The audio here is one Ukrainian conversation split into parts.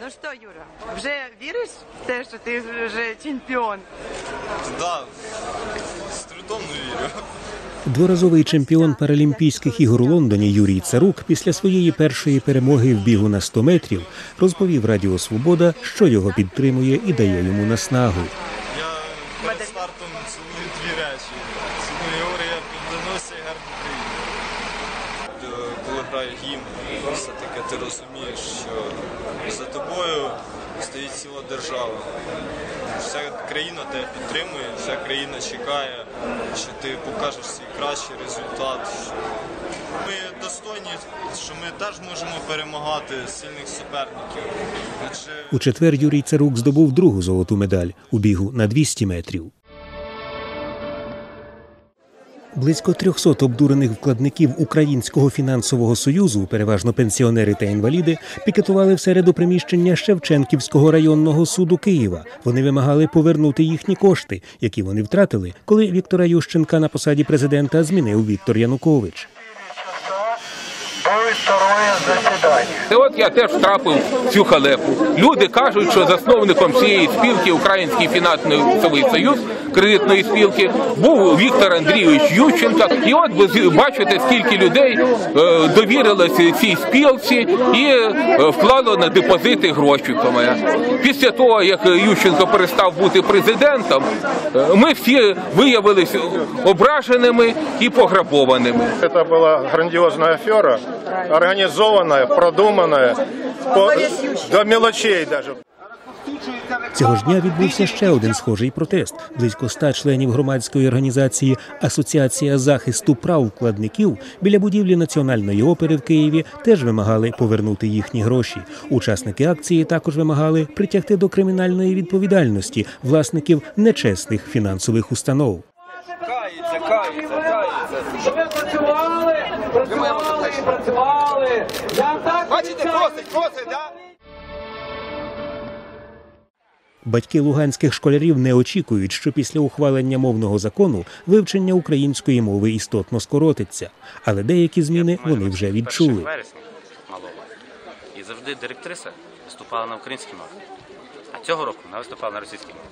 Ну що, Юра, вже віриш в те, що ти вже чемпіон? Да, з трудом не вірю. Дворазовий чемпіон Паралімпійських ігор у Лондоні Юрій Царук після своєї першої перемоги в бігу на 100 метрів розповів Радіо Свобода, що його підтримує і дає йому наснагу. Грає гімн, все-таки ти розумієш, що за тобою стоїть ціла держава. Вся країна тебе підтримує, вся країна чекає, що ти покажеш свій кращий результат. Ми достойні, що ми теж можемо перемагати сильних суперників. Адже У четвер Юрій Царук здобув другу золоту медаль у бігу на 200 метрів. Близько 300 обдурених вкладників Українського фінансового союзу, переважно пенсіонери та інваліди, пікетували в середу приміщення Шевченківського районного суду Києва. Вони вимагали повернути їхні кошти, які вони втратили, коли Віктора Ющенка на посаді президента змінив Віктор Янукович. Второе заседание. І от я теж втрапив в цю халепу. Люди кажуть, що засновником цієї спілки Український фінансовий союз кредитної спілки був Віктор Андрійович Ющенко. І от ви бачите, скільки людей е, довірилося цій спілці і е, вклало на депозити гроші. Після того, як Ющенко перестав бути президентом, е, ми всі виявилися ображеними і пограбованими. Это была грандиозная афера, организованная, продуманная, по- до мелочей даже. Цього ж дня відбувся ще один схожий протест. Близько ста членів громадської організації Асоціація захисту прав вкладників біля будівлі національної опери в Києві теж вимагали повернути їхні гроші. Учасники акції також вимагали притягти до кримінальної відповідальності власників нечесних фінансових установ. Що ви працювали, працювали, працювали. Я так Бачите, просить, просить, да? Батьки луганських школярів не очікують, що після ухвалення мовного закону вивчення української мови істотно скоротиться, але деякі зміни вони вже відчули. малого. І завжди директриса виступала на українській мові. А цього року вона виступала на російській мові.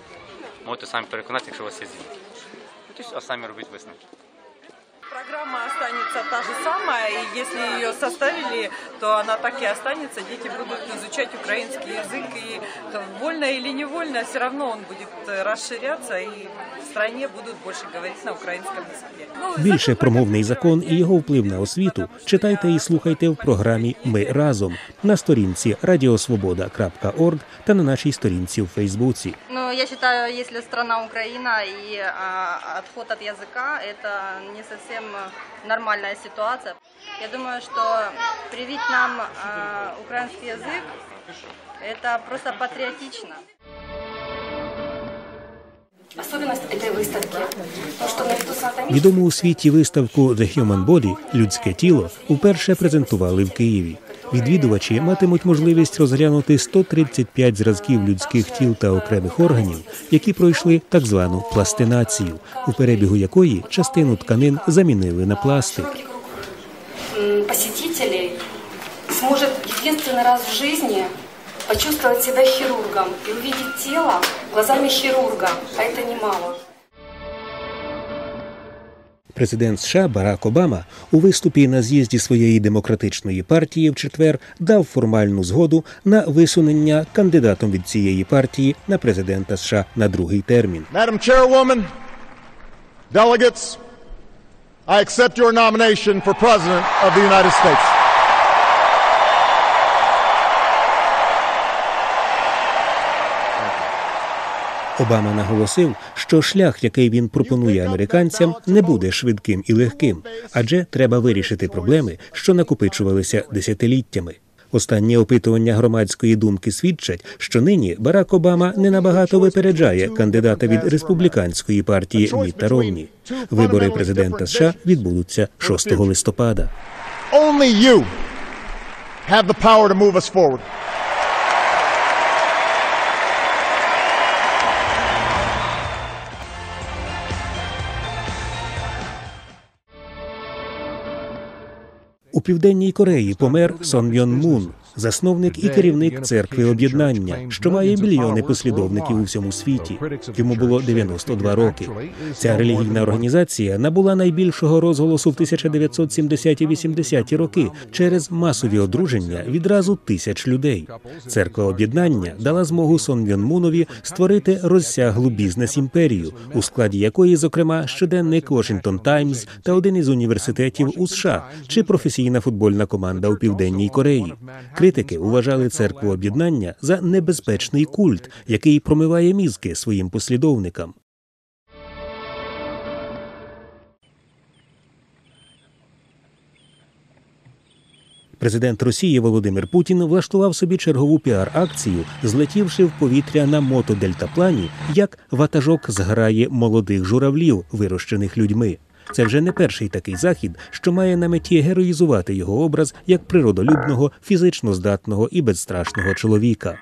Можете самі переконати, якщо у вас є. Тобто, а самі робіть висновки. Программа останется та же самая, и если ее составили, то она так и останется. Дети будут изучать украинский язык, и вольно или невольно, все равно он будет э, расширяться, и в стране будут больше говорить на украинском языке. Ну, Більше про мовний закон і його вплив на освіту читайте і слухайте в програмі Ми разом на сторінці радіосвобода.орг та на нашій сторінці в Фейсбуці. Ну, я считаю, если страна Украина и а, отход от языка, это не совсем нормальная ситуация. Я думаю, что привить нам а, украинский язык, это просто патриотично. Особенность этой выставки, то, что наряду с анатомией Відому у світі виставку The Human Body людське тіло вперше презентували в Києві. Відвідувачі матимуть можливість розглянути 135 зразків людських тіл та окремих органів, які пройшли так звану пластинацію, у перебігу якої частину тканин замінили на пластик. посетителей сможет единственный раз в жизни почувствовать себя хирургом и увидеть тело глазами хирурга, а это немало. Президент США Барак Обама у виступі на з'їзді своєї демократичної партії в четвер дав формальну згоду на висунення кандидатом від цієї партії на президента США на другий термін. Madam Chairwoman, delegates, I accept your nomination for President of the United States. Обама наголосив, що шлях, який він пропонує американцям, не буде швидким і легким, адже треба вирішити проблеми, що накопичувалися десятиліттями. Останнє опитування громадської думки свідчать, що нині Барак Обама не набагато випереджає кандидата від республіканської партії Мітта Ромні. Вибори президента США відбудуться 6 листопада. Only you have the power to move us forward. Південній Кореї помер Сон Мьон Мун, засновник і керівник церкви об'єднання, що має мільйони послідовників у всьому світі. Йому було 92 роки. Ця релігійна організація набула найбільшого розголосу в 1970-ті 80-ті роки через масові одруження відразу тисяч людей. Церква об'єднання дала змогу Сон Мунові створити розсяглу бізнес-імперію, у складі якої, зокрема, щоденник Washington Times та один із університетів у США чи професійна футбольна команда у південній Кореї. Критики вважали церкву об'єднання за небезпечний культ, який промиває мізки своїм послідовникам. Президент Росії Володимир Путін влаштував собі чергову піар-акцію, злетівши в повітря на мотодельтаплані, як ватажок зграє молодих журавлів, вирощених людьми. Це вже не перший такий захід, що має на меті героїзувати його образ як природолюбного, фізично здатного і безстрашного чоловіка.